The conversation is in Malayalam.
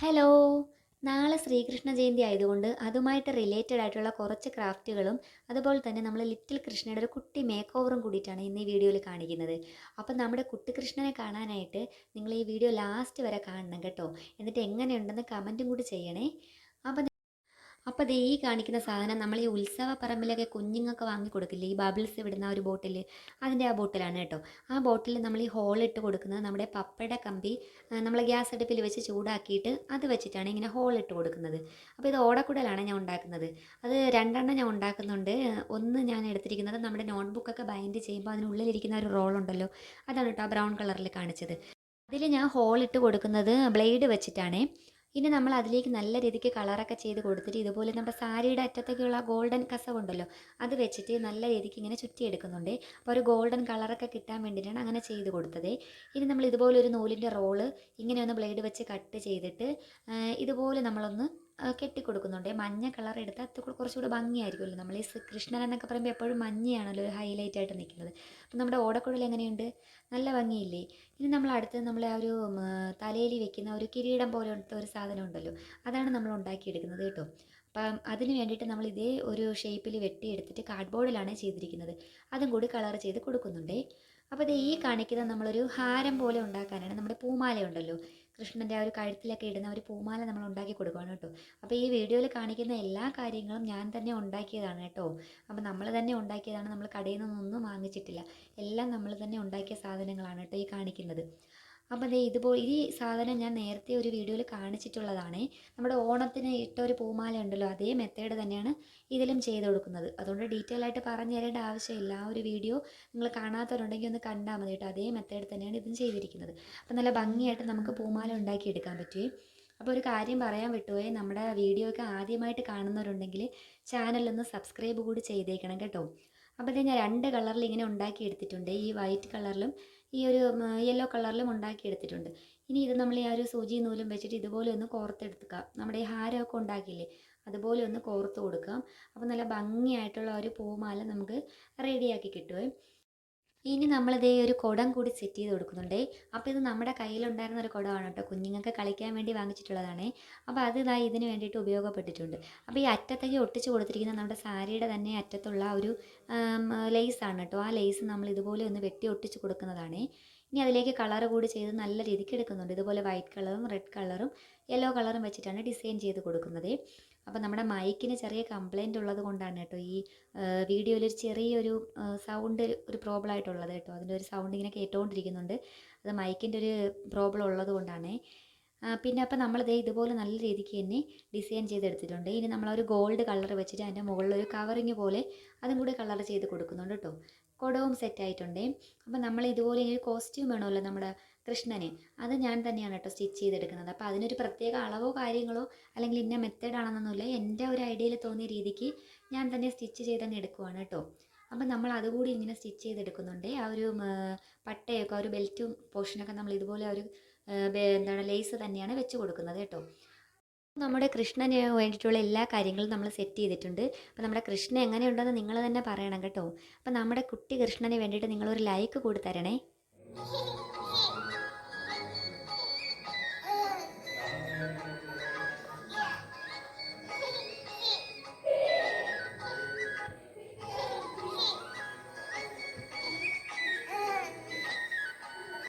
ഹലോ. നാളെ ശ്രീകൃഷ്ണ ജയന്തി ആയതുകൊണ്ട് അതുമായിട്ട് റിലേറ്റഡ് ആയിട്ടുള്ള കുറച്ച് ക്രാഫ്റ്റുകളും അതുപോലെ തന്നെ നമ്മൾ ലിറ്റിൽ കൃഷ്ണയുടെ ഒരു കുട്ടി മേക്ക് ഓവറും കൂടിയിട്ടാണ് ഇന്ന് ഈ വീഡിയോയിൽ കാണിക്കുന്നത്. അപ്പം നമ്മുടെ കുട്ടി കൃഷ്ണനെ കാണാനായിട്ട് നിങ്ങൾ ഈ വീഡിയോ ലാസ്റ്റ് വരെ കാണണം കേട്ടോ. എന്നിട്ട് എങ്ങനെയുണ്ടെന്ന് കമന്റും കൂടി ചെയ്യണേ. അപ്പം അപ്പോൾ ദേ ഈ കാണിക്കുന്ന സാധനം നമ്മൾ ഈ ഉത്സവ പറമ്പിലൊക്കെ കുഞ്ഞുങ്ങൾക്ക് വാങ്ങി കൊടുക്കില്ലേ ഈ ബബിൾസ് വിടുന്ന ഒരു ബോട്ടിൽ അതിന്റെ ആ ബോട്ടിലാണ് കേട്ടോ. ആ ബോട്ടിൽ നമ്മൾ ഈ ഹോളിട്ട് കൊടുക്കുന്നത് നമ്മുടെ പപ്പയുടെ കമ്പി നമ്മൾ ഗ്യാസ് അടുപ്പിൽ വെച്ച് ചൂടാക്കിയിട്ട് അത് വെച്ചിട്ടാണ് ഇങ്ങനെ ഹോളിട്ട് കൊടുക്കുന്നത്. അപ്പോൾ ഇത് ഓടക്കുടലാണ് ഞാൻ ഉണ്ടാക്കുന്നത്. അത് രണ്ടെണ്ണം ഞാൻ ഉണ്ടാക്കുന്നുണ്ട്. ഒന്ന് ഞാൻ എടുത്തിരിക്കുന്നത് നമ്മുടെ നോട്ട്ബുക്കൊക്കെ ബൈൻഡ് ചെയ്യുമ്പോൾ അതിനുള്ളിലിരിക്കുന്ന ഒരു റോൾ ഉണ്ടല്ലോ. അതാണ് കേട്ടോ ആ ബ്രൗൺ കളറിൽ കാണിച്ചത്. അതിൽ ഞാൻ ഹോൾ ഇട്ട് കൊടുക്കുന്നത് ബ്ലേഡ് വെച്ചിട്ടാണേ. ഇനി നമ്മൾ അതിലേക്ക് നല്ല രീതിക്ക് കളറൊക്കെ ചെയ്ത് കൊടുത്തിട്ട് ഇതുപോലെ നമ്മുടെ സാരിയുടെ അറ്റത്തേക്കുള്ള ഗോൾഡൻ കസവുണ്ടല്ലോ അത് വെച്ചിട്ട് നല്ല രീതിക്ക് ഇങ്ങനെ ചുറ്റിയെടുക്കുന്നുണ്ട്. അപ്പോൾ ഒരു ഗോൾഡൻ കളറൊക്കെ കിട്ടാൻ വേണ്ടിയിട്ടാണ് അങ്ങനെ ചെയ്ത് കൊടുത്തത്. ഇനി നമ്മൾ ഇതുപോലെ ഒരു നൂലിന്റെ റോൾ ഇങ്ങനെ ഒന്ന് ബ്ലേഡ് വെച്ച് കട്ട് ചെയ്തിട്ട് ഇതുപോലെ നമ്മളൊന്ന് കെട്ടിക്കൊടുക്കുന്നുണ്ട്. മഞ്ഞ കളർ എടുത്താൽ കുറച്ചുകൂടെ ഭംഗിയായിരിക്കുമല്ലോ. നമ്മൾ ഈ കൃഷ്ണൻ എന്നൊക്കെ പറയുമ്പോൾ എപ്പോഴും മഞ്ഞയാണല്ലോ ഒരു ഹൈലൈറ്റ് ആയിട്ട് നിൽക്കുന്നത്. അപ്പം നമ്മുടെ ഓടക്കുഴൽ എങ്ങനെയുണ്ട്? നല്ല ഭംഗിയില്ലേ? ഇനി നമ്മൾ അടുത്ത് നമ്മൾ ആ ഒരു തലയിൽ വെക്കുന്ന ഒരു കിരീടം പോലത്തെ ഒരു സാധനം ഉണ്ടല്ലോ. അതാണ് നമ്മൾ ഉണ്ടാക്കിയെടുക്കുന്നത് കേട്ടോ. അപ്പം അതിന് വേണ്ടിയിട്ട് നമ്മൾ ഇതേ ഒരു ഷേപ്പിൽ വെട്ടിയെടുത്തിട്ട് കാർഡ്ബോർഡിലാണ് ചെയ്തിരിക്കുന്നത്. അതും കൂടി കളർ ചെയ്ത് കൊടുക്കുന്നുണ്ടേ. അപ്പോൾ ഇത് ഈ കാണിക്കുന്ന നമ്മളൊരു ഹാരം പോലെ ഉണ്ടാക്കാനാണ് നമ്മുടെ പൂമാല ഉണ്ടല്ലോ കൃഷ്ണന്റെ ആ ഒരു കഴുത്തിലൊക്കെ ഇടുന്ന ഒരു പൂമാല നമ്മൾ ഉണ്ടാക്കി കൊടുക്കുകയാണ് കേട്ടോ. അപ്പോൾ ഈ വീഡിയോയിൽ കാണിക്കുന്ന എല്ലാ കാര്യങ്ങളും ഞാൻ തന്നെ ഉണ്ടാക്കിയതാണ് കേട്ടോ. അപ്പോൾ നമ്മൾ തന്നെ ഉണ്ടാക്കിയതാണ്. നമ്മൾ കടയിൽ നിന്നൊന്നും വാങ്ങിച്ചിട്ടില്ല. എല്ലാം നമ്മൾ തന്നെ ഉണ്ടാക്കിയ സാധനങ്ങളാണ് കേട്ടോ ഈ കാണിക്കുന്നത്. അപ്പോൾ ദേ ഇതുപോലെ ഈ സാധനം ഞാൻ നേരത്തെ ഒരു വീഡിയോയിൽ കാണിച്ചിട്ടുള്ളതാണ്. നമ്മുടെ ഓണത്തിന് ഇട്ട ഒരു പൂമാല ഉണ്ടല്ലോ അതേ മെത്തേഡ് തന്നെയാണ് ഇതിലും ചെയ്ത് കൊടുക്കുന്നത്. അതുകൊണ്ട് ഡീറ്റെയിൽ ആയിട്ട് പറഞ്ഞു തരേണ്ട ആവശ്യമില്ല. ആ ഒരു വീഡിയോ നിങ്ങൾ കാണാത്തവരുണ്ടെങ്കിൽ ഒന്ന് കണ്ടാൽ മതി കേട്ടോ. അതേ മെത്തേഡ് തന്നെയാണ് ഇതും ചെയ്തിരിക്കുന്നത്. അപ്പോൾ നല്ല ഭംഗിയായിട്ട് നമുക്ക് പൂമാല ഉണ്ടാക്കി എടുക്കാൻ പറ്റുമേ അപ്പോൾ ഒരു കാര്യം പറയാൻ വിട്ടുപോയി. നമ്മുടെ വീഡിയോ ഒക്കെ ആദ്യമായിട്ട് കാണുന്നവരുണ്ടെങ്കിൽ ചാനലൊന്ന് സബ്സ്ക്രൈബ് കൂടി ചെയ്തേക്കണം കേട്ടോ. അപ്പോൾ ഇത് ഞാൻ രണ്ട് കളറിൽ ഇങ്ങനെ ഉണ്ടാക്കി എടുത്തിട്ടുണ്ട്. ഈ വൈറ്റ് കളറിലും ഈ ഒരു യെല്ലോ കളറിലും ഉണ്ടാക്കി എടുത്തിട്ടുണ്ട്. ഇനി ഇത് നമ്മൾ ഈ ഒരു സൂചി നൂലും വെച്ചിട്ട് ഇതുപോലെ ഒന്ന് കോർത്തെടുക്കുക. നമ്മുടെ ഈ ഹാരമൊക്കെ ഉണ്ടാക്കിയില്ലേ അതുപോലെ ഒന്ന് കോർത്ത് കൊടുക്കാം. അപ്പോൾ നല്ല ഭംഗിയായിട്ടുള്ള ഒരു പൂമാല നമുക്ക് റെഡിയാക്കി കിട്ടുമേ ഇനി നമ്മളിതേ ഒരു കുടം കൂടി സെറ്റ് ചെയ്ത് കൊടുക്കുന്നുണ്ടേ. അപ്പോൾ ഇത് നമ്മുടെ കയ്യിലുണ്ടായിരുന്ന ഒരു കുടമാണ് കേട്ടോ. കുഞ്ഞുങ്ങൾക്ക് കളിക്കാൻ വേണ്ടി വാങ്ങിച്ചിട്ടുള്ളതാണേ. അപ്പോൾ അത് ഇതായി ഇതിന് വേണ്ടിയിട്ട് ഉപയോഗപ്പെട്ടിട്ടുണ്ട്. അപ്പോൾ ഈ അറ്റത്തേക്ക് ഒട്ടിച്ച് കൊടുത്തിരിക്കുന്ന നമ്മുടെ സാരിയുടെ തന്നെ അറ്റത്തുള്ള ഒരു ലേസാണ് കേട്ടോ. ആ ലേസ് നമ്മൾ ഇതുപോലെ ഒന്ന് വെട്ടി ഒട്ടിച്ച് കൊടുക്കുന്നതാണേ. ഇനി അതിലേക്ക് കളർ കൂടി ചെയ്ത് നല്ല രീതിക്ക് എടുക്കുന്നുണ്ട്. ഇതുപോലെ വൈറ്റ് കളറും റെഡ് കളറും യെല്ലോ കളറും വെച്ചിട്ടാണ് ഡിസൈൻ ചെയ്ത് കൊടുക്കുന്നത്. അപ്പോൾ നമ്മുടെ മൈക്കിന് ചെറിയ കംപ്ലൈന്റ് ഉള്ളത് കൊണ്ടാണ് കേട്ടോ ഈ വീഡിയോയിൽ ഒരു ചെറിയൊരു സൗണ്ട് ഒരു പ്രോബ്ലം ആയിട്ടുള്ളത് കേട്ടോ. അതിന്റെ ഒരു സൗണ്ട് ഇങ്ങനെ കേട്ടുകൊണ്ടിരിക്കുന്നുണ്ട് അത് മൈക്കിന്റെ ഒരു പ്രോബ്ലം ഉള്ളത് കൊണ്ടാണേ. പിന്നെ അപ്പോൾ നമ്മൾ ദേ ഇതുപോലെ നല്ല രീതിക്ക് തന്നെ ഡിസൈൻ ചെയ്തെടുത്തിട്ടുണ്ട്. ഇനി നമ്മളൊരു ഗോൾഡ് കളർ വെച്ചിട്ട് അതിന്റെ മുകളിൽ ഒരു കവറിങ് പോലെ അതും കൂടി കളർ ചെയ്ത് കൊടുക്കുന്നുണ്ട് കേട്ടോ. കുടവും സെറ്റ് ആയിട്ടുണ്ട്. അപ്പോൾ നമ്മൾ ഇതുപോലെ ഇനി ഒരു കോസ്റ്റ്യൂം വേണമല്ലോ നമ്മുടെ കൃഷ്ണന്. അത് ഞാൻ തന്നെയാണ് കേട്ടോ സ്റ്റിച്ച് ചെയ്തെടുക്കുന്നത്. അപ്പോൾ അതിനൊരു പ്രത്യേക അളവോ കാര്യങ്ങളോ അല്ലെങ്കിൽ ഇന്ന മെത്തേഡ് ആണെന്നൊന്നുമില്ല. എന്റെ ഒരു ഐഡിയയിൽ തോന്നിയ രീതിക്ക് ഞാൻ തന്നെ സ്റ്റിച്ച് ചെയ്ത് തന്നെ എടുക്കുവാണ് കേട്ടോ. അപ്പം നമ്മൾ അതുകൂടി ഇങ്ങനെ സ്റ്റിച്ച് ചെയ്തെടുക്കുന്നുണ്ട്. ആ ഒരു പട്ടയൊക്കെ ഒരു ബെൽറ്റും പോർഷനൊക്കെ നമ്മൾ ഇതുപോലെ ഒരു എന്താണ് ലേസ് തന്നെയാണ് വെച്ച് കൊടുക്കുന്നത് കേട്ടോ. നമ്മുടെ കൃഷ്ണന് വേണ്ടിയിട്ടുള്ള എല്ലാ കാര്യങ്ങളും നമ്മൾ സെറ്റ് ചെയ്തിട്ടുണ്ട്. അപ്പോൾ നമ്മുടെ കൃഷ്ണൻ എങ്ങനെയുണ്ടെന്ന് നിങ്ങൾ തന്നെ പറയണം കേട്ടോ. അപ്പോൾ നമ്മുടെ കുട്ടി കൃഷ്ണന് വേണ്ടിയിട്ട് നിങ്ങളൊരു ലൈക്ക് കൂടി തരണേ